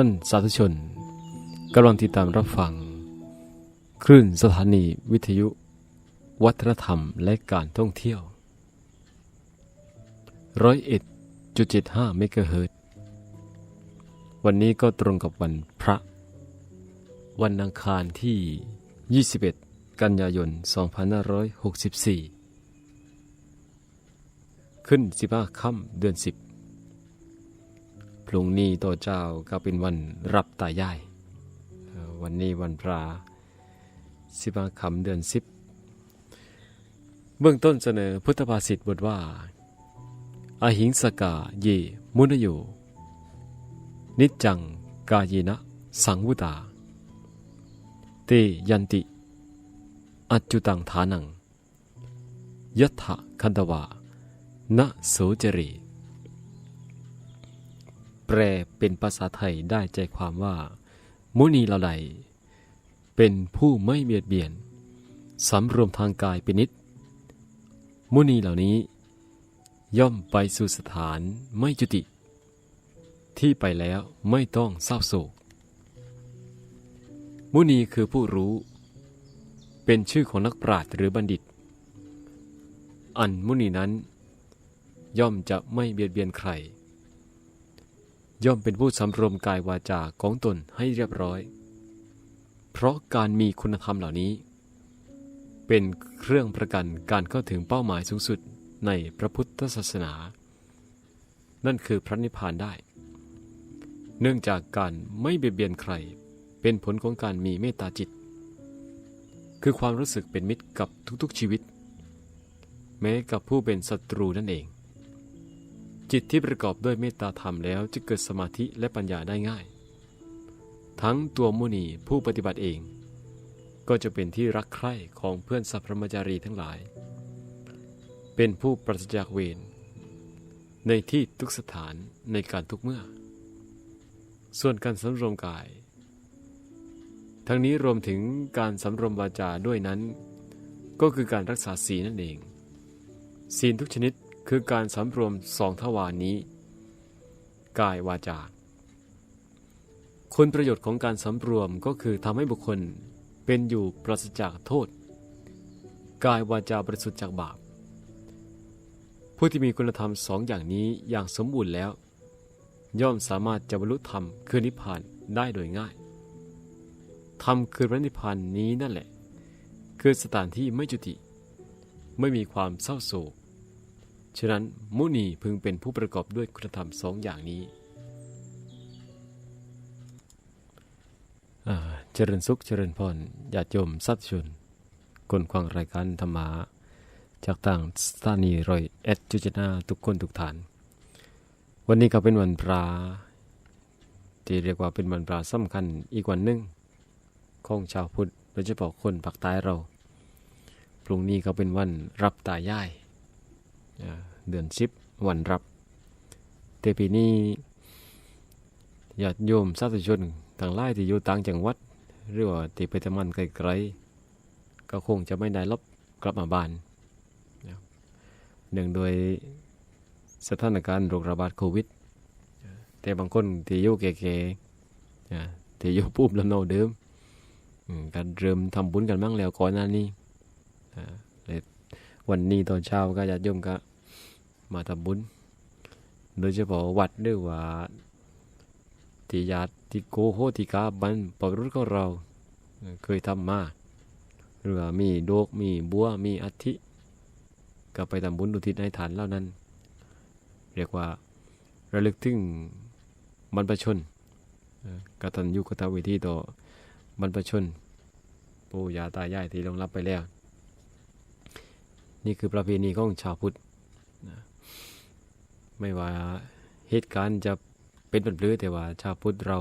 ท่านสาธุชนกำลังติดตามรับฟัง คลื่นสถานีวิทยุ วัฒนธรรมและการท่องเที่ยวร้อยเอ็ดจุดเจ็ดห้าเมกะเฮิรตวันนี้ก็ตรงกับวันพระ วันอังคารที่ 21 กันยายน 2564 ขึ้น 15 ค่ำเดือน 10 พรุ่งนี้ต่อเจ้าก็เป็นวันรับตายายวันนี้วันพระสิบาคำเดือนสิบเบื้องต้นเสนอพุทธภาษิตบทว่าอหิงสกาเยมุนโยนิจจังกายนะ สังวุตา เตยันติ อัจจุตังฐานัง ยัตถะคันตวานะโสจรี แปลเป็นภาษาไทยได้ใจความว่า มุนีเหล่าใดเป็นผู้ไม่เบียดเบียนสำรวมทางกายเป็นนิด มุนีเหล่านี้ ย่อมไปสู่สถานไม่จุติ ที่ไปแล้วไม่ต้องเศร้าโศก มุนีคือผู้รู้ เป็นชื่อของนักปราชญ์หรือบัณฑิต อันมุนีนั้น ย่อมจะไม่เบียดเบียนใคร ย่อมเป็นผู้สำรวมกายวาจาของตนให้เรียบร้อย เพราะการมีคุณธรรมเหล่านี้ เป็นเครื่องประกันการเข้าถึงเป้าหมายสูงสุดในพระพุทธศาสนา นั่นคือพระนิพพานได้ เนื่องจากการไม่เบียดเบียนใคร เป็นผลของการมีเมตตาจิต คือความรู้สึกเป็นมิตรกับทุกๆชีวิต แม้กับผู้เป็นศัตรูนั่นเอง จิตที่ประกอบด้วยเมตตาธรรมแล้วจะเกิดสมาธิและปัญญาได้ง่าย ทั้งตัวมุนีผู้ปฏิบัติเอง ก็จะเป็นที่รักใคร่ของเพื่อนสัพพมจารีทั้งหลาย เป็นผู้ปราศจากเวรในที่ทุกสถานในการทุกเมื่อ ส่วนการสำรวมกาย ทั้งนี้รวมถึงการสำรวมวาจาด้วยนั้น ก็คือการรักษาศีลนั่นเอง ศีลทุกชนิด คือการสำรวมสองทวารนี้ กายวาจาคุณประโยชน์ของการสำรวมก็คือทำให้บุคคลเป็นอยู่ปราศจากโทษ กายวาจาบริสุทธิ์จากบาป ผู้ที่มีคุณธรรมสองอย่างนี้อย่างสมบูรณ์แล้ว ย่อมสามารถจะบรรลุธรรมคือนิพพานได้โดยง่าย ธรรมคือพระนิพพานนี้นั่นแหละ คือสถานที่ไม่จุติ ไม่มีความเศร้าโศก ฉะนั้นมุนีพึงเป็นผู้ประกอบด้วยคุณธรรมสองอย่างนี้อาเจริญสุขเจริญพรญาติโยมสัตชนคนฟังรายการธรรมะจากต่างสถานีรอยเอ็ดจุจนาทุกคนทุกฐาน วันนี้ก็เป็นวันพระที่เรียกว่าเป็นวันพระสำคัญอีกวันหนึ่งของชาวพุทธโดยเฉพาะคนภาคใต้เรา พรุ่งนี้ก็เป็นวันรับตายาย เดือนสิบวันรับ แต่ปีนี้ญาติโยมสาธุชนทางไล่ที่อยู่ต่างจังหวัด หรือว่าที่ไปทำงานไกลๆก็คงจะไม่ได้รับกลับมาบ้านเนื่องโดยสถานการณ์โรคระบาดโควิด แต่บางคนที่อยู่แก่ๆที่อยู่ปุ๊บลำเนาเดิมการเริ่มทำบุญกันบ้างแล้วก่อนหน้านี้วันนี้ตอนเช้าก็ญาติโยมก็ มาทำบุญ โดยเฉพาะวัดหรือว่าที่ญาติโกโหติกาบันปรุษของเราเคยทำมาหรือว่ามีโดกมีบัวมีอัฐิก็ไปทำบุญอุทิศให้ฐานเหล่านั้น เรียกว่าระลึกถึงบรรพชนกตัญญูกตเวทีต่อบรรพชนปู่ย่าตายายที่ลงรับไปแล้ว นี่คือประเพณีของชาวพุทธ ไม่ว่าเหตุการณ์จะเป็นแบบรือแต่ว่าชาวพุทธเรา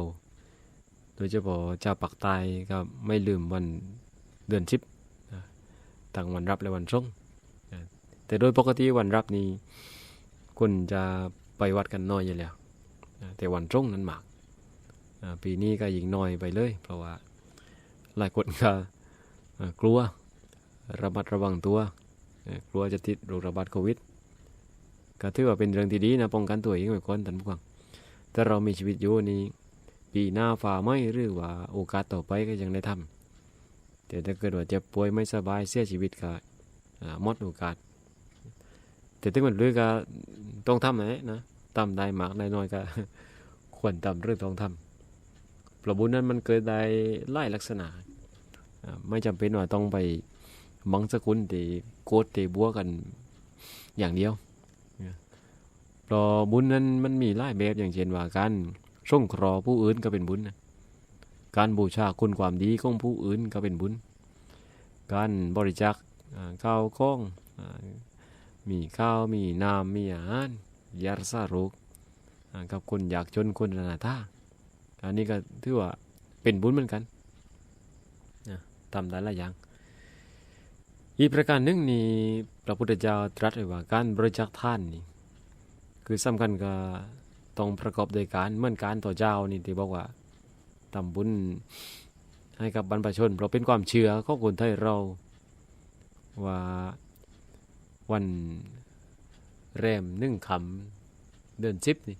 โดยเฉพาะชาวปักใต้ก็ไม่ลืมวันเดือนชิบต่างวันรับและวันส่งแต่โดยปกติวันรับนี้คนจะไปวัดกันน้อยอยู่แล้วแต่วันส่งนั้นมากปีนี้ก็ยิ่งน้อยไปเลย เพราะว่าหลายคนก็กลัวระมัดระวังตัว กลัวจะติดโรคระบาดโควิด ก็ถือว่าเป็นเรื่องที่ดีนะป้องกันตัวเองไว้ก่อนท่านผู้ฟังถ้าเรามีชีวิตอยู่นี้ปีหน้าฝ่าไหมหรือว่าโอกาสต่อไปก็ยังได้ทำแต่ถ้าเกิดว่าเจ็บป่วยไม่สบายเสียชีวิตก็หมดโอกาส แต่ถึงมันเรื่องก็ต้องทำนะนะทำได้มากได้น้อยก็ควรทำเรื่องต้องทำประบุญนั้นมันเกิดได้หลายลักษณะ ไม่จำเป็นว่าต้องไปบังสกุลตีโกดตีบัวกันอย่างเดียว เพราะบุญนั้นมันมีหลายแบบอย่างเช่นว่าการส่งเคราะห์ผู้อื่นก็เป็นบุญนะการบูชาคุณความดีของผู้อื่นก็เป็นบุญ การบริจาคข้าวของอ่ามีข้าวมีน้ำมีอาหารยารักษารคอ่ากับคนอยากจนคนอนาถาอันนี้ก็ถือว่าเป็นบุญเหมือนกันทำได้หลายอย่าง อีกประการหนึ่งนี่พระพุทธเจ้าตรัสไว้ว่าการบริจาคทานนี่ คือสำคัญก็ต้องประกอบโดยการเหมือนการต่อเจ้านี่ที่บอกว่าทำบุญให้กับบรรพชนเพราะเป็นความเชื่อของคนไทยเราว่าวันแรมหนึ่งคำเดือนสิบนี่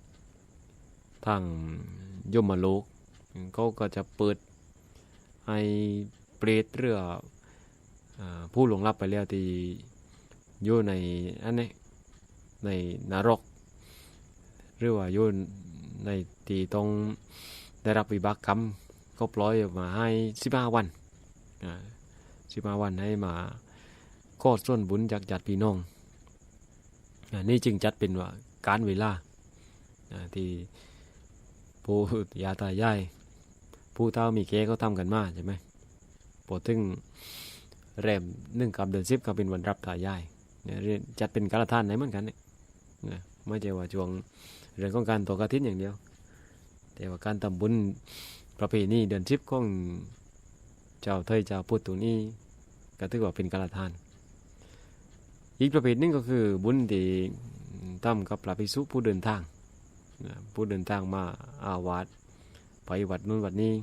ทางยมโลกเขาก็จะเปิดให้เปรตเรืออผู้หลงรับไปแล้วที่อยู่ในอันนี้ในนรก หรือว่าอยู่ในทีต้องได้รับวิบากกรรมก็ปล่อยมาให้สิบห้าวันสิบห้าวันให้มาขอส่วนบุญจากญาติพี่น้องอนี่จึงจัดเป็นว่าการเวลาที่ผู้ยาตายายผู้เฒ่ามีแก่เขาทำกันมาใช่ไหมพอถึงแรมหนึ่งกับเดือนสิบก็เป็นวันรับถ่ายายเนี่ยจัดเป็นการละทานไหนเหมือนกันเนี่ยไม่ใช่ว่าช่วง เรื่องของการต่อกระถินอย่างเดียว แต่ว่าการทำบุญประเพณีเดือนสิบของเจ้าไทยเจ้าพุทธตรงนี้ก็ถือว่าเป็นการะทาน อีกประเภทหนึงก็คือบุญที่ทำกับพระภิกษุผู้เดินทางผู้เดินทางมาอาวาสไปวัดนู้นวัดนี้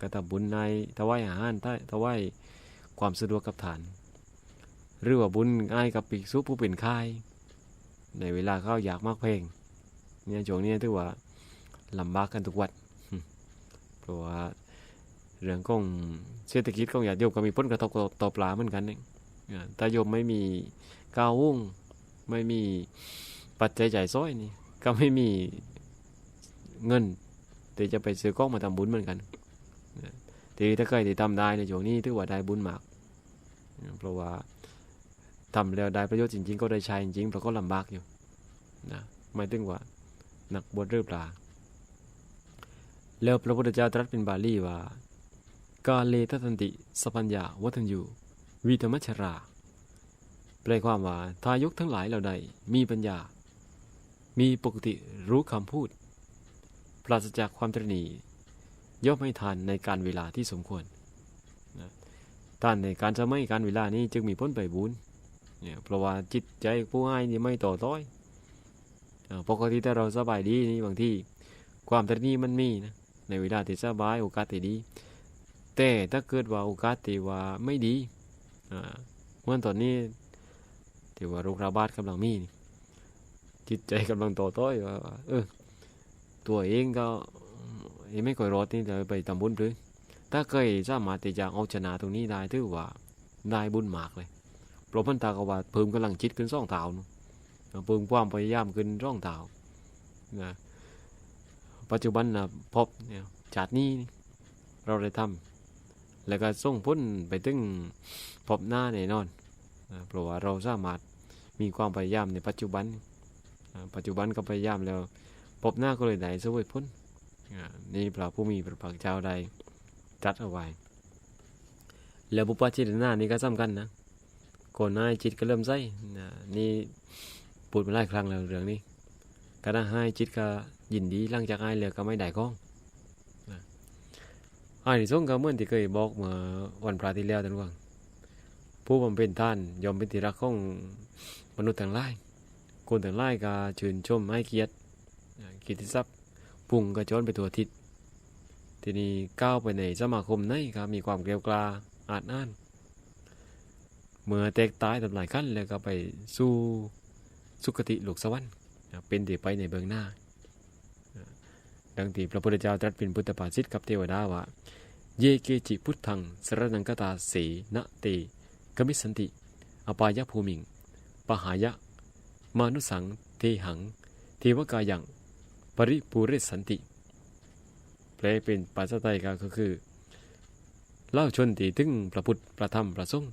ก็ทำบุญในถวายอาหารถวายความสะดวกกับฐาน หรือว่าบุญง่ายกับปีกซุผู้เป็นค่าย ในเวลาเขาอยากมากเพลง เนี่ยช่วงนี้ถือว่าลำบากกันทุกวัดเพราะว่าเรื่องของเศรษฐกิจของญาติโยมก็มีผลกระทบต่อปลาเหมือนกันเอ่าถ้าโยมไม่มีก้าวุ่งไม่มีปัจจัยจ่ายซ้อยนี่ ก็ไม่มีเงินที่จะไปซื้อกล้องมาทำบุญเหมือนกันทีถ้าเคยที่ทำได้ในช่วงนี้ถือว่าได้บุญมาก เพราะว่าทำแล้วได้ประโยชน์จริง ๆ ก็ได้ใช้จริงๆเพราะก็ลำบากอยู่นะไม่ถึงว่า นักบวชหรือเปล่า แล้วพระพุทธเจ้าตรัสเป็นบาลีว่า กาเลทัตันติ สปัญญาวัฒนยูวิธรรมชรา แปลความว่าทายกทั้งหลายเหล่าใดมีปัญญา มีปกติรู้คำพูด ปราศจากความตรณีย่อมให้ทานในการเวลาที่สมควรนะทานในการจะไม่การเวลานี้จึงมีพ้นไปบุญเนี่ยเพราะว่าจิตใจผู้ให้นี่ไม่ต่อต้อย ปกติถ้าเราสบายดีนี่บางที่ความตระนี้มันมีนะในเวลาที่สบายโอกาสที่ดี แต่ถ้าเกิดว่าโอกาสที่ว่าไม่ดีเมื่อตอนนี้ที่ว่าโรคระบาดกำลังมีจิตใจกำลังต่อต้อยว่าเออตัวเองก็ยังไม่ค่อยรอดนี่จะไปทำบุญหรือถ้าเคยสามารถที่จะเอาชนะตรงนี้ได้ถือว่าได้บุญมากเลยเพราะพันตากว่าเพิ่มกำลังจิตขึ้นสองเท่าเนะ เพิ่มความพยายามขึ้นสองเท่านะปัจจุบันนะพบเนี่ยจากนี้เราได้ทำแล้วก็ส่งพ้นไปถึงพบหน้าแน่นอนนะเพราะว่าเราสามารถมีความพยายามในปัจจุบันอ่าปัจจุบันก็พยายามแล้วพบหน้าก็เลยได้สวยพ้นอ่านี่พระผู้มีพระภาคเจ้าได้ตรัดเอาไว้ แล้วบุปผาจิตนานี่ก็สำคัญนะก่อนหน้าจิตก็เริ่มใส่นี่ พูดมาหลายครั้งแล้วเรื่องนี้ก็ได้ให้จิตก็ยินดีหลังจากให้แล้วก็ไม่ได้ก้องอันนี้ส่งก็เหมือนที่เคยบอกเมื่อวันพระที่แล้วท่านว่าผู้บำเพ็ญท่านยอมเป็นที่รักของมนุษย์ทั้งหลายคนทั้งหลายก็ชื่นชมให้เกียรติกียรติทรัพย์พุ่งกระโจนไปตัวทิศทีนี้ก้าวไปในสมาคมไหนครับมีความเกลียวกลาอาจอ่านเมื่อแตกตายทำลายขั้นแล้วก็ไปสู่ สุคติโลกสวรรค์เป็นเดี๋ยวไปในเบื้องหน้า ดังที่พระพุทธเจ้าตรัสเป็นพุทธภาษิตกับเทวดาว่า เยเกจิพุทธังสรนังกตาเสนะเตกมิสันติ อปายภูมิง ปหายะ มานุสัง เทหัง เทวกายัง ปริปูเรสันติ แปลเป็นภาษาไทยก็คือ เล่าชนตีถึงพระพุทธ พระธรรม พระสงฆ์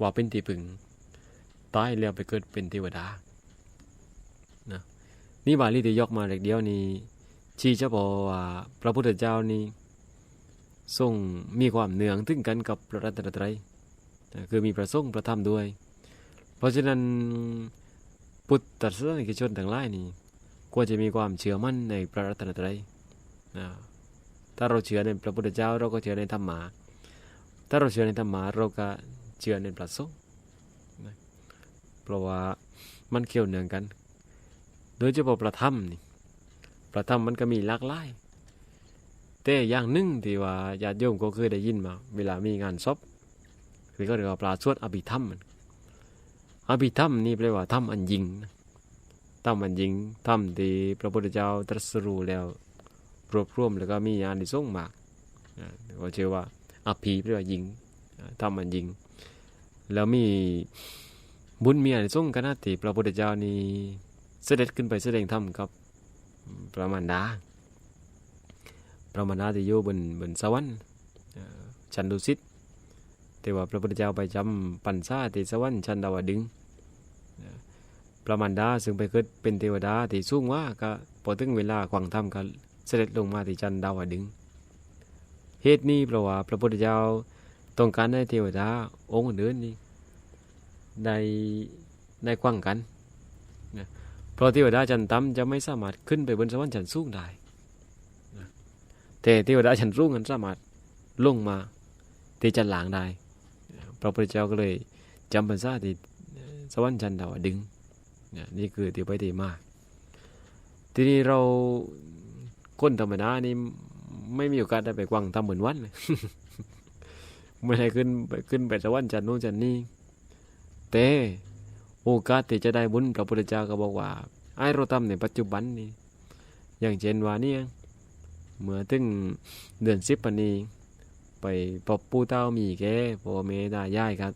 ว่าเป็นที่พึง ตายแล้วไปเกิดเป็นเทวดา นี่บาลีที่ยกมาเล็กเดียวนี้ชี้จะบอกว่าพระพุทธเจ้านี่ทรงมีความเนืองถึงกันกับพระรัตนตรัยคือมีพระสงฆ์พระธรรมด้วย เพราะฉะนั้นพุทธศาสนิกชนทั้งหลายนี่ควรจะมีความเชื่อมั่นในพระรัตนตรัยนะถ้าเราเชื่อในพระพุทธเจ้าเราก็เชื่อในธรรมะถ้าเราเชื่อในธรรมะเราก็เชื่อในพระสงฆ์เพราะว่ามันเกี่ยวเนื่องกัน โดยเฉพาะพระธรรมนี่พระธรรมมันก็มีหลากหลายแต่อย่างหนึ่งที่ว่าญาติโยมก็เคยได้ยินมา เวลามีงานศพคือก็เรียกว่าปลาสวดอภิธรรมอภิธรรมนี่แปลว่าธรรมอันยิงธรรมอันยิงธรรมที่พระพุทธเจ้าตรัสรู้แล้วรวบรวมแล้วก็มีอานิสงส์มากก็เชื่อว่าอภิแปลว่ายิงธรรมอันยิง แล้วมีบุญมีอานิสงส์ขนาดที่พระพุทธเจ้านี่ เสด็จขึ้นไปแสดงธรรมกับพระมารดาพระมารดาที่อยู่บนบนสวรรค์ชันดุสิตแต่ว่าพระพุทธเจ้าไปจำปัญษาที่สวรรค์ชันดาวดึงพระมารดาซึ่งไปเกิดเป็นเทวดาที่สูงว่าก็พอถึงเวลาขวังธรรมก็เสด็จลงมาที่ชันดาวดึงเหตุนี้เพราะว่าพระพุทธเจ้าต้องการให้เทวดาองค์อื่นนี่ได้ได้กว้างกัน เพราะเทวดาชั้นต่ำจะไม่สามารถขึ้นไปบนสวรรค์ชั้นสูงได้แต่เทวดาชั้นสูงนั้นสามารถลงมาที่ชั้นหลังได้พระพุทธเจ้าก็เลยจำพรรษาที่สวรรค์ชั้นดาวดึงนี่คือที่ไปที่มาทีนี้เราคนธรรมดานี่ไม่มีโอกาสได้ไปกวางทำเหมือนวันเลยไม่ได้ขึ้นไปขึ้นไปสวรรค์ชั้นนู้นชั้นนี้แต่ โอกาสที่จะได้บุญพระพุทธเจ้าก็บอกว่าไอ้เราทำในปัจจุบันนี้ อย่างเช่นว่านี่เมื่อถึงเดือนสิบปันนี้ไปปอบปูเต้ามีแกพ่อเมตายายครับ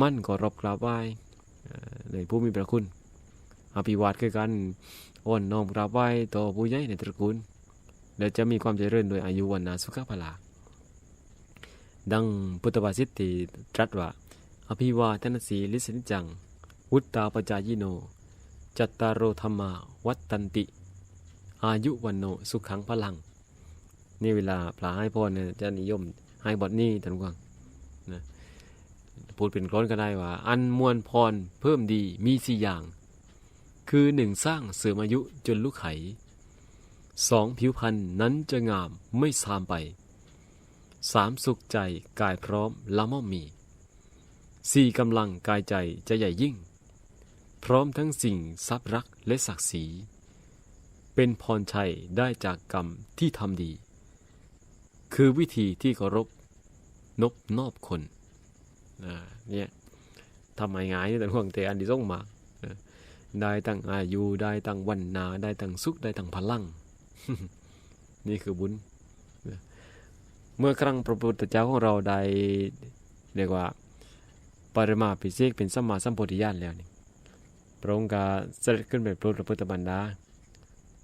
มั่นก็รบกราบไหว้ในผู้มีพระคุณอภิวาทคือกันอ่อนน้อมกราบไหว้ต่อผู้ใหญ่ในตระกูลและจะมีความเจริญโดยอายุวันนาสุขภาลาดังพุทธภาษิตที่ตรัสว่าอภิวาทนสีลิสนิจัง วุตตาปจายโน จัตตารโรธรรมาวัตตันติ อายุวันโนสุขังพลัง นี่เวลาพระให้พรเนี่ยจะนิยมให้บทนี้ท่านกวางนะพูดเป็นกรอนก็ได้ว่า อันมวลพรเพิ่มดีมีสี่อย่าง คือหนึ่งสร้างเสริมอายุจนลุกไขสองผิวพรรณนั้นจะงามไม่ซามไปสามสุขใจกายพร้อมละม่อมมีสี่กำลังกายใจจะใหญ่ยิ่ง พร้อมทั้งสิ่งทรัพย์รักและศักดิ์ศรี เป็นพรชัยได้จากกรรมที่ทำดี คือวิธีที่เคารพนบนอบคนเนี่ยทำไมง่ายนี่แต่ห่วงแต่อันที่ส่งมาได้ตั้งอายุได้ตั้งวันนา ได้ตั้งสุขได้ตั้งพลัง นี่คือบุญ เมื่อครั้งพระพุทธเจ้าของเราได้เรียกว่าปรมาภิเษกเป็นสัมมาสัมโพธิญาณแล้วนี่ พระองค์ก็เสด็จขึ้นไปโปรดพระพุทธบรรดา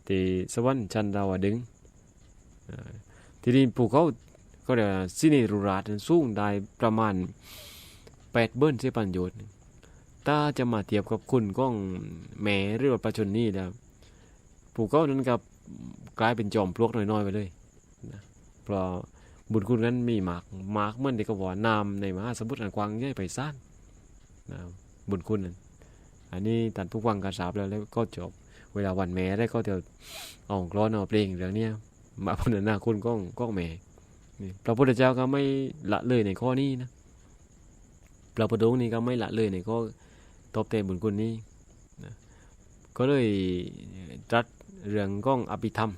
ที่สวรรค์ชั้นดาวดึงทีนี้ภูเขาก็เรียกสินีรุราชสูงได้ประมาณแปดเบิ้ลเสียปันโยชน์ถ้าจะมาเทียบกับคุณก้องแหมหรือว่าประชนนี่แล้วภูเขานั้นกับกลายเป็นจอมปลวกน้อยๆไปเลยนะเพราะบุญคุณนั้นมีมากมากเหมือนที่เขาบอกนามในมหาสมุทรอันกว้างใหญ่ไปซ่านนะบุญคุณนั้น อันนี้ตันทุกวังกระสาบแล้วแล้วก็จบ เวลาวันแม่ได้ก็เดี๋ยวเอกรอนเอาเพลงเรื่องนี้มาพัฒนาคุณก้องก้องแม่พระพุทธเจ้าก็ไม่ละเลยในข้อนี้นะพระพุทธองค์นี่ก็ไม่ละเลยในข้อตบแทนบุญคุณนี้นะก็เลยตรัสเรื่องก้องอภิธรรม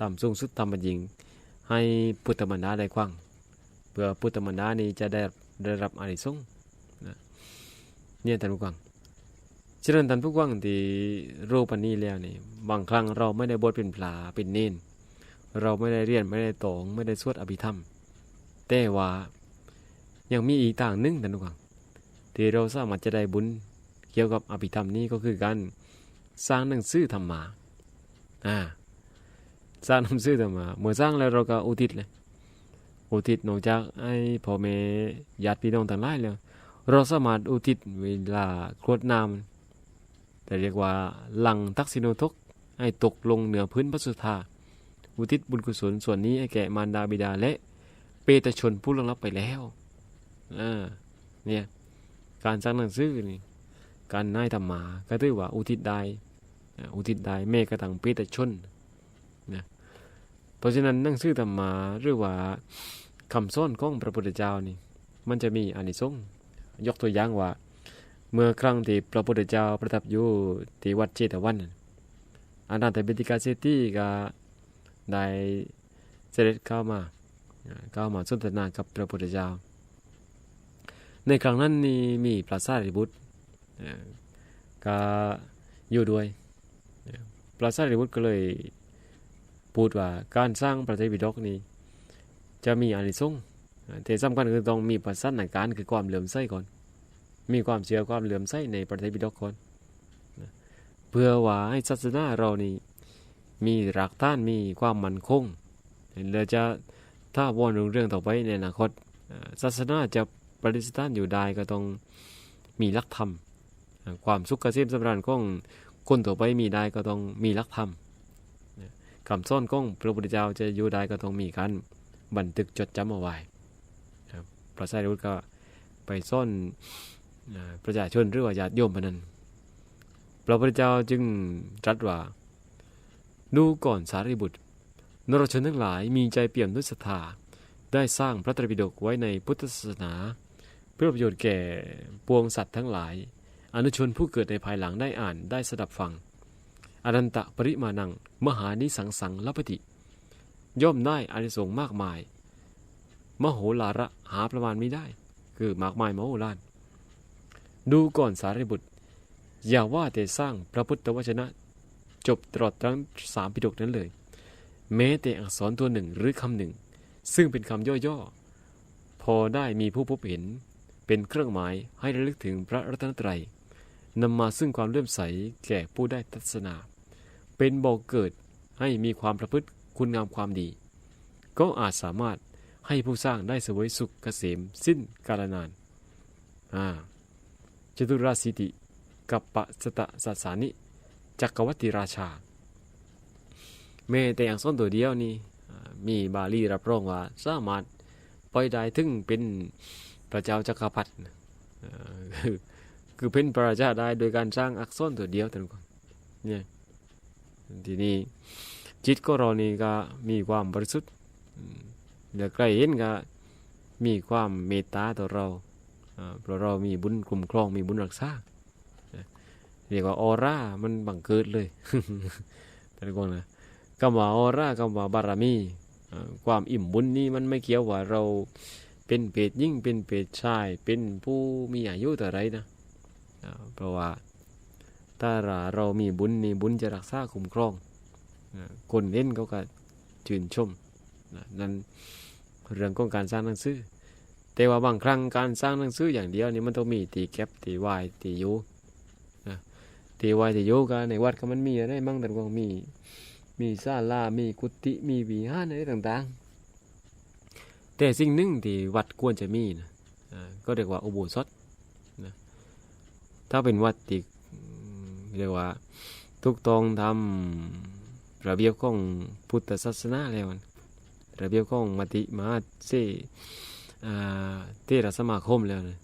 ตามสูงสุดธรรมยิง ให้พุทธมารดาได้ควังเพื่อพุทธมารดานี้จะได้ได้รับอานิสงส์เนี่ยท่านผู้ฟัง ฉะนั้นท่านผู้ฟังที่รู้ปันนี้แล้วนี่บางครั้งเราไม่ได้บวชเป็นพระเป็นเนนเราไม่ได้เรียนไม่ได้ตองไม่ได้สวดอภิธรรม แต่ว่ายังมีอีกต่างหนึ่งท่านผู้ฟังที่เราสามารถจะได้บุญเกี่ยวกับอภิธรรมนี้ก็คือการสร้างหนังสือธรรมะอ่าสร้างหนังสือธรรมะเมื่อสร้างแล้วเราก็อุทิศเลยอุทิศนอกจากไอ้พ่อแม่ญาติพี่น้องต่างหลายแล้วเราสามารถอุทิศเวลากรวดน้ำ แต่เรียกว่าหลังทักษิโนทกให้ตกลงเหนือพื้นพระสุธาอุทิศบุญกุศลส่วนนี้ให้แก่มารดาบิดาและเปตชนผู้ล่วงลับไปแล้วอ่าเนี่ยการสร้างหนังสือนี่การนายธรรมาก็ถือว่าอุทิศได้อุทิศได้แม่กระทั่งเปตชนนะเพราะฉะนั้นหนังสือธรรมาหรือว่าคำสอนของพระพุทธเจ้านี่มันจะมีอานิสงส์ยกตัวอย่างว่า เมื่อครั้งที่พระพุทธเจ้าประทับอยู่ที่วัดเจตวันนั้นอานาถบิณฑิกาเศรษฐีก็ได้เสด็จเข้ามาเข้ามาสนทนากับพระพุทธเจ้า ในครั้งนั้นนี่มีพระสารีบุตรอ่าก็อยู่ด้วยพระสารีบุตรก็เลยพูดว่าการสร้างพระไตรปิฎกนี้ จะมีอานิสงส์แต่สำคัญคือต้องมีปัจจัยการคือความเหลื่อมใสก่อน มีความเชื่อความเหลื่อมใสในพระไตรปิฎกก่อนนเพื่อว่าให้ศาสนาเรานี่มีรากฐานมีความมั่นคงเราจะถ้าวนเรื่องต่อไปในอนาคตศาสนาจะปฏิสถานอยู่ได้ก็ต้องมีลักธรรม ความสุขเกษมสำราญของคนต่อไปมีได้ก็ต้องมีลักธรรมคำสอนของพระพุทธเจ้าจะอยู่ได้ก็ต้องมีการบันทึกจดจำเอาไว้พระสารีบุตรก็ไปซ่อน ประชาชนหรือว่าญาติโยมพนั้นพระพุทธเจ้าจึงตรัสว่า ดูก่อนสารีบุตร นรชนทั้งหลายมีใจเปี่ยมด้วยศรัทธาได้สร้างพระตรปิฎกไว้ในพุทธศาสนา เพื่อประโยชน์แก่ปวงสัตว์ทั้งหลาย อนุชนผู้เกิดในภายหลังได้อ่านได้สดับฟังอนันตะปริมาณัง มหานิสังสังลัพติ ย่อมได้อานิสงส์มากมาย มโหฬาระหาประมาณไม่ได้ คือมากมายมโหฬาร ดูก่อนสารีบุตร อย่าว่าแต่สร้างพระพุทธวจนะ จบตลอดทั้งสามปิฎกนั้นเลย แม้แต่อักษรตัวหนึ่งหรือคำหนึ่ง ซึ่งเป็นคำย่อๆ พอได้มีผู้พบเห็น เป็นเครื่องหมายให้ระลึกถึงพระรัตนตรัยนำมาซึ่งความเลื่อมใสแก่ผู้ได้ทัศนา เป็นบ่อกเกิดให้มีความประพฤติคุณงามความดี ก็อาจสามารถให้ผู้สร้างได้เสวยสุขเกษมสิ้นกาลนานอ่า จตุราสิติกัปปะสตะสัสสานิจักรวัติราชาแม้แต่อย่างส้นตัวเดียวนี่มีบาลีรับรองว่าสามารถปล่อยได้ถึงเป็นพระเจ้าจักรพรรดิคือคือเป็นพระราชาได้โดยการสร้างอักษรตัวเดียวท่านผู้ชมเนี่ยทีนี้จิตก็เรานี่ก็มีความบริสุทธิ์เดี๋ยวใครเห็นก็มีความเมตตาต่อเรา เพราะเรามีบุญคุ้มครองมีบุญรักษาเรียกว่าออร่ามันบังเกิดเลยแต่ละคนนะคำว่าออร่าคำว่าบารมีความอิ่มบุญนี่มันไม่เกี่ยวว่าเราเป็นเพศยิ่งเป็นเพศชาย เป็นผู้มีอายุแต่ไรนะเพราะว่าถ้าเรามีบุญนี่บุญจะรักษาคุ้มครองคนเล่นเขาก็ชื่นชมนะนั่นเรื่องของการสร้างหนังสือ แต่ว่าบางครั้งการสร้างหนังสืออย่างเดียวนี่มันต้องมีตีแคปตีวายตียูนะตีวายตียูก็ในวัดก็มันมีอะไรมั่งแต่ก็มี มีศาลามีกุฏิมีวิหาอะไรต่างๆ แต่สิ่งหนึ่งที่วัดควรจะมีนะก็เรียกว่าอุโบสถนะถ้าเป็นวัดที่เรียกว่าทุกตองทำระเบียบของพุทธศาสนาแล้วนระเบียบของมติมาเสอ่า เทรสมาคมแล้วนะ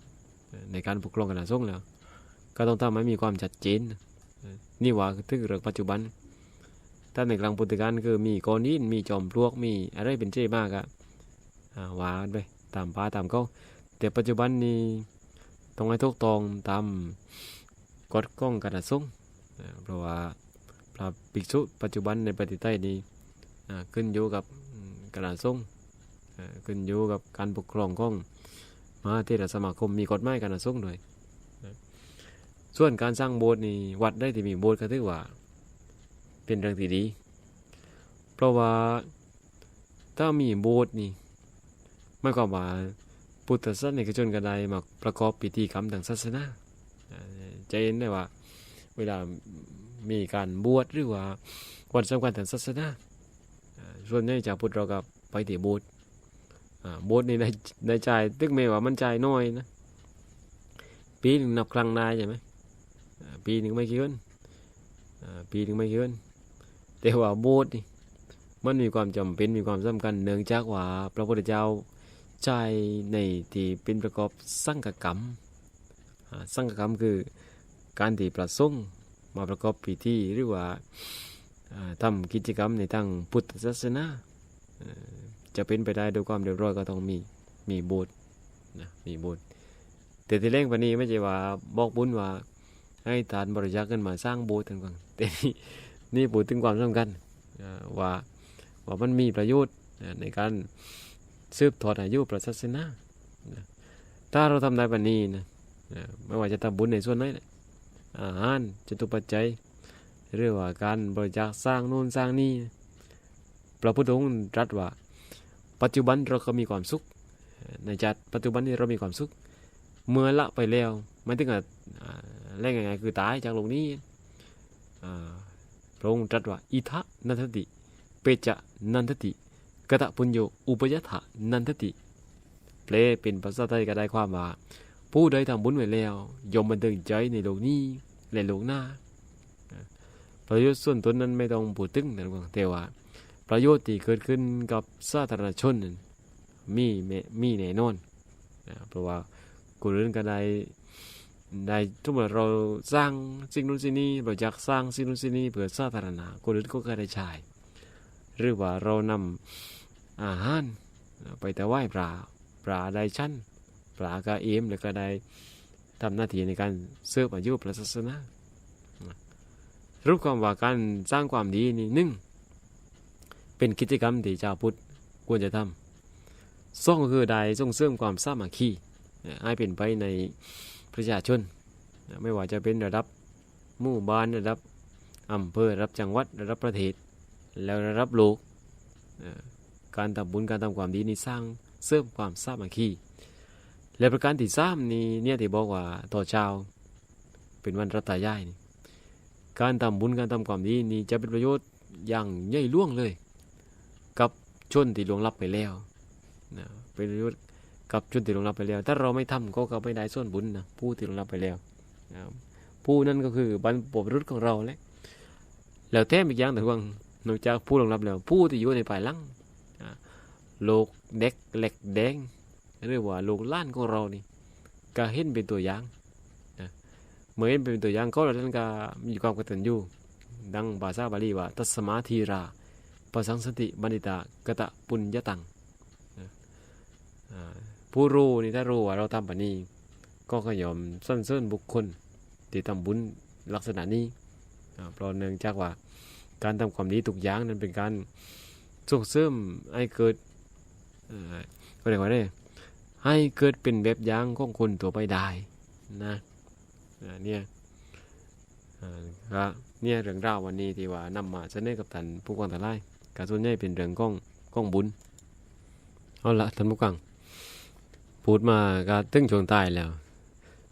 ในการปกครองคณะสงฆ์แล้ว ก็ต้องทำให้มีความชัดเจน นี่ว่าถึงเรื่องปัจจุบัน ถ้าในกลางพุทธกาลคือมีกอนินมีจอมปลวกมีอะไรเป็นเจ้มากอะอ่าว่านไปตามป้าตามเขาแต่ปัจจุบันนี้ต้องให้ทุกตองตามกฎของคณะสงฆ์อ่าเพราะว่าพระภิกษุปัจจุบันในประเทศไทยนี้อ่ขึ้นอยู่กับกระทรงเอ่อ ขึ้นอยู่กับการปกครองของมหาเทรสมาคมมีกฎหมายการทรงด้วยส่วนการสร้างโบสถ์นี่วัดได้ที่มีโบสถ์ก็ถือว่า เป็นเรื่องที่ดี เพราะว่าถ้ามีโบสถ์นี่ไม่ก็ว่าพุทธศาสนิกชนก็ได้มาประกอบพิธีกรรมทางศาสนาจะเห็นได้ว่า เวลามีการบวชหรือว่าวันสำคัญทางศาสนาส่วนใหญ่จากพุทธเราก็ไปที่โบสถ์ โบสถ์นี่ในในใจตึกแม้ว่ามันใจน้อยนะ ปีหนึ่งนับครั้งได้ใช่ไหมปีหนึ่งไม่เกินอ่าปีหนึ่งไม่เกินแต่ว่าโบสถ์นี่มันมีความจำเป็นมีความสำคัญเนื่องจากว่าพระพุทธเจ้าใช้ในที่เป็นประกอบสังฆกรรมสังฆกรรมคือการที่ประสงค์มาประกอบพิธีหรือว่าทำกิจกรรมในทางพุทธศาสนา จะเป็นไปได้โดยความเรียบร้อยก็ต้องมีมีโบสถ์นะมีโบสถ์แต่ที่เร่งปานนี้ไม่ใช่ว่าบอกบุญว่า ให้ทานบริจาคเงินมาสร้างโบสถ์ต่างๆแต่นี่นี่พูดถึงความสำคัญว่าว่ามันมีประโยชน์ในการสืบทอดอายุประศาสนานะถ้าเราทำได้ปานนี้นะไม่ว่าจะทำบุญในส่วนไหนอาหารจตุปัจจัยหรือว่าการบริจาคสร้างนู่นสร้างนี่พระพุทธองค์ตรัสว่า ปัจจุบันเราก็มีความสุขในจัดปัจจุบันนี้เรามีความสุข เมื่อละไปแล้วไม่ถึงกับอ่าแรงยังไงคือตายจากโลกนี้พระองค์ตรัสว่าอิทะนันทติ เปจะนันทติกตะปุญโยอุปยัตถะนันทติแปลเป็นภาษาไทยก็ได้ความว่า ผู้ใดทำบุญไว้แล้วยอมบันเทิงใจในโลกนี้และโลกหน้าประโยชน์ส่วนตนนั้นไม่ต้องพูดถึงนะแต่ว่า ประโยชน์ที่เกิดขึ้นกับสาธารณชนนั้นมีแม่มีแน่นอนนะเพราะว่าคนอื่นก็ได้ได้ทุกเมื่อเราสร้างสิ่งนู้นสิ่งนี้เราอยากสร้างสิ่งนู้นสิ่งนี้เพื่อสาธารณะคนอื่นก็ก็ได้ใช้หรือว่าเรานำอาหารไปแต่ไหว้ปลาปลาได้ชั้นปลาก็เอมแล้วก็ได้ทำหน้าที่ในการเสิร์ฟอายุพระศาสนารูปความว่าการสร้างความดีนี่หนึ่ง เป็นกิจกรรมที่ชาวพุทธควรจะทำสองคือได้ส่งเสริมความสามัคคีให้เป็นไปในประชาชน ไม่ว่าจะเป็นระดับหมู่บ้านระดับอำเภอระดับจังหวัดระดับประเทศ แล้วระดับโลก การทำบุญการทำความดีนี่สร้างเสริมความสามัคคี และประการที่สามนี่เนี่ยที่บอกว่าต่อช้าเป็นวันรัตายายนี่การทำบุญการทำความดีนี่จะเป็นประโยชน์อย่างใหญ่หลวงเลย กับชนที่หลวงลับไปแล้วนะเป็นประโยชน์กับจุดที่ลงรับไปแล้ว ถ้าเราไม่ทำก็ก็ไม่ได้ส่วนบุญนะผู้ที่ลงรับไปแล้วนะผู้นั่นก็คือบรรพบุรุษของเราแหละแล้วแท้อีกอย่างแต่ว่านอกจากผู้ลงรับแล้ว ผู้ที่อยู่ในภายหลังโลกเด็กเหล็กแดงหรือว่าโลกล้านของเรานี่ก็เห็นเป็นตัวอย่างนะเมื่อเห็นเป็นตัวอย่างก็เราท่านก็มีความกตัญญูดังภาษาบาลีว่า ตัสมาธีรา ปสังสติบัณฑิตากตะปุญญตังผู้รู้นี่ถ้ารู้ว่าเราทำแบบนี้ ก็ขยอมสั้นเส้นบุคคลที่ทำบุญลักษณะนี้เพราะเนื่องจากว่าการทำความดีทุกอย่างนั้นเป็นการส่งเสริมให้เกิดอ่อก็เรียกว่าเนี่ยให้เกิดเป็นแบบอย่างของคนตัวไปได้นะเนี่ยอ่าก็เนี่ยเรื่องราววันนี้ที่ว่านำมาเสนอกับท่านผู้กองทลาย การส่วนใหญ่เป็นเรื่องของของบุญเอาละท่านผู้กองพูดมาก็ถึงช่วงใต้แล้ว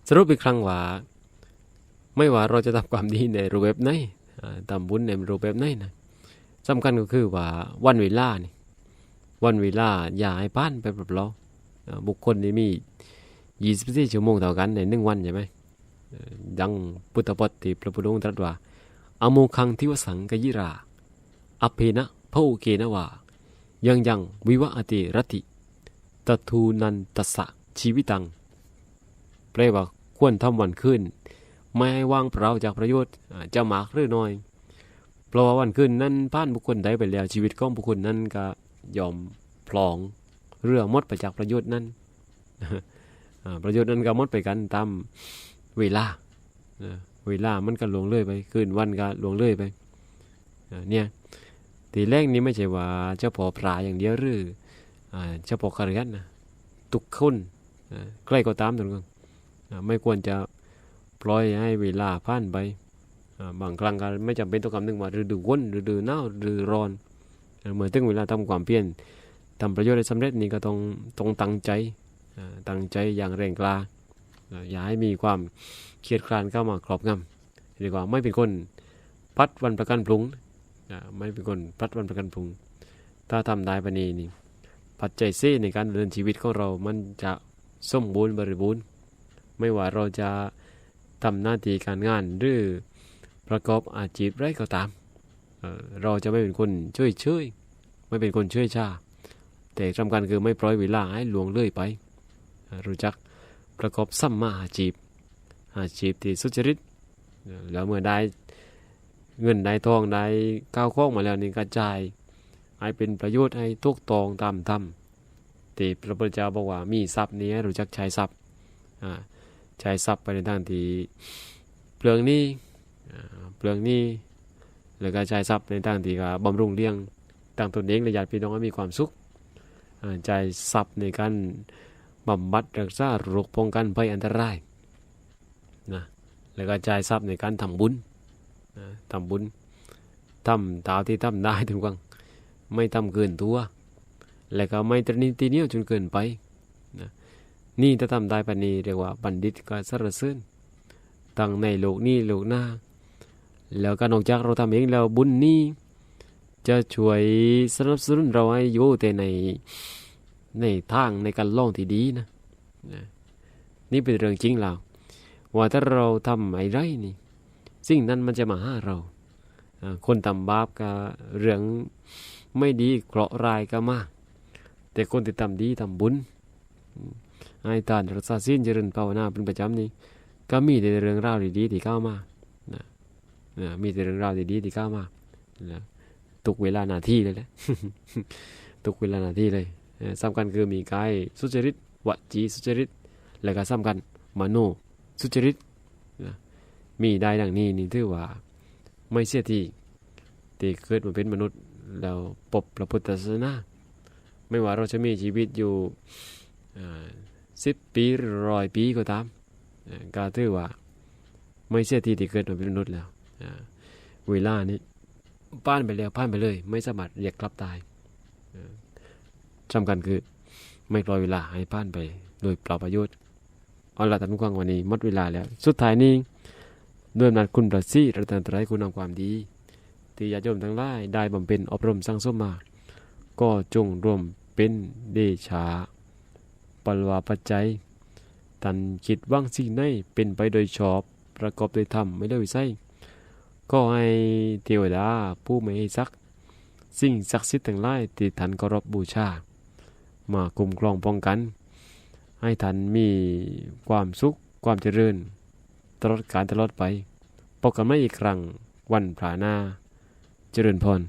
สรุปอีกครั้งว่า ไม่ว่าเราจะทำความดีในรูปแบบไหนทำบุญในรูปแบบไหนนะสำคัญก็คือว่าวันเวลานี่วันเวลาอย่าให้ผ่านไปแบบเราอ่าบุคคลนี่มี 24 ชั่วโมงเท่ากันในหนึ่งวันใช่ไหมดังพุทธพจน์ที่พระพุทธองค์ตรัสว่า อโมคังทิวสังกยิราอเพนะ พระอุเกนว่ายังยังวิวะอติรติตทูนันตสะชีวิตัง แปลว่าควรทำวันขึ้น ไม่ให้ว่างเปล่าจากประโยชน์อ่าจะมากหรือน้อย เพราะว่าวันขึ้นนั้นผ่านบุคคลใดไปแล้วชีวิตของบุคคลนั้นก็ยอมพลองเรื่องมดไปจากประโยชน์นั้นประโยชน์นั้นก็มดไปกันตามเวลาเวลามันก็ลวงเลยไปคืนวันก็ลวงเลยไปเนี่ย ทีแรกนี้ไม่ใช่ว่าเจ้าพอพระอย่างเดียวหรืออ่าพาะคารยันนะทุกคนใกล้ก็ตามทุกคนไม่ควรจะปล่อยให้เวลาผ่านไปบางครั้งก็ไม่จำเป็นต้องคำนึงว่าฤดูร้อนฤดูหนาวฤดูร้อนอ่าเมื่อถึงเวลาทำความเพียรทำประโยชน์ให้สำเร็จนี่ก็ต้องต้องตั้งใจตั้งใจอย่างแรงกล้าอย่าให้มีความเครียดคร้านเข้ามาครอบงำเรีกว่าไม่เป็นคนพัดวันประกันพรุ่ง ไม่เป็นคนพลัดวันประกันพรุ่งถ้าทำได้ปานีนี่ปัจจัยเสในการดำเนินชีวิตของเรา มันจะสมบูรณ์บริบูรณ์ ไม่ว่าเราจะทำหน้าที่การงานหรือประกอบอาชีพไรก็ตาม เราจะไม่เป็นคนช่วยเชยไม่เป็นคนช่วยชาแต่สำคัญคือไม่ปล่อยเวลาให้หลวงเลื่อยไป รู้จักประกอบสัมมาอาชีพ อาชีพที่สุจริต แล้วเมื่อได้ เงินได้ทองได้ก้าวข้องมาแล้วนี่กระจายให้เป็นประโยชน์ให้ทุกตองตามธรรมที่พระพุทธเจ้าบอกว่ามีทรัพย์นี้หรู้จักใช้ทรัพย์อ่าใช้ทรัพย์ไปในทางที่เปลืองนี้อ่เปลืองนี้แล้วก็ใช้ทรัพย์ในทางที่ก็บำรุงเลี้ยงต่างตนเองและญาติพี่น้องให้มีความสุขอ่าใช้ทรัพย์ในการบำบัดรักษาโรคป้องกันภัยอันตรายนะแล้วก็ใช้ทรัพย์ในการทำบุญ ทำบุญทำตามที่ทำได้ทุกครั้งไม่ทำเกินตัว และก็ไม่ตรณีตีเนียวจนเกินไปนี่ถ้าทำได้ปานนี้เรียกว่าบัณฑิตก็สรรเสริญตั้งในโลกนี้โลกหน้า แล้วก็นอกจากเราทำเองแล้วบุญนี้จะช่วยสนับสนุนเราให้อยู่แต่ในในทางในการล่องที่ดีนะนะนี่เป็นเรื่องจริงแล้วว่าถ้าเราทำอะไรนี่ สิ่งนั้นมันจะมาหาเรา คนทำบาปก็เรื่องไม่ดีเคราะห์ร้ายก็มาก แต่คนที่ทำดีทำบุญให้ทานรักษาศีลเจริญภาวนาเป็นประจำนี้ก็มีแต่เรื่องราวดีๆที่เข้ามานะนะมีแต่เรื่องราวดีๆที่เข้ามานะทุกเวลานาทีเลยแหละทุกเวลานาทีเลยสำคัญคือมีกายสุจริตวจีสุจริต แล้วก็สำคัญมโนสุจริต มีได้ดังนี้นี่ถือว่า ไม่เสียทีที่เกิดมาเป็นมนุษย์แล้วปบพระพุทธศาสนาไม่ว่าเราจะมีชีวิตอยู่สิบปีหรือร้อยปีก็ตามก็ถือว่า ไม่เสียทีที่เกิดมาเป็นมนุษย์แล้วเวลานี้ผ่านไปแล้วผ่านไปเลย ไม่สามารถเรียกกลับตายสำคัญคือไม่ปล่อยเวลาให้ผ่านไป โดยเปล่าประโยชน์เอาละท่านผู้ฟังวันนี้หมดเวลาแล้ว สุดท้ายนี้ ด้วยอำนาจคุณประสิทธิ์รัตนตรัยคุณงามความดี ที่ญาติโยมทั้งหลายได้บำเพ็ญอบรมสร้างสมมา ก็จงรวมเป็นเดชาปลวาปัจจัยตันคิดว่างสิ่งใดเป็นไปโดยชอบประกอบโดยธรรมไม่ได้วิสัยก็ให้เทวดาผู้ไม่ให้ซัก สิ่งศักดิ์สิทธิ์ทั้งหลายที่ท่านเคารพบูชา มาคุ้มครองป้องกัน ให้ท่านมีความสุขความเจริญ ตลอดกาลตลอดไปพบกันไม่อีกครั้งวันพระหน้า เจริญพร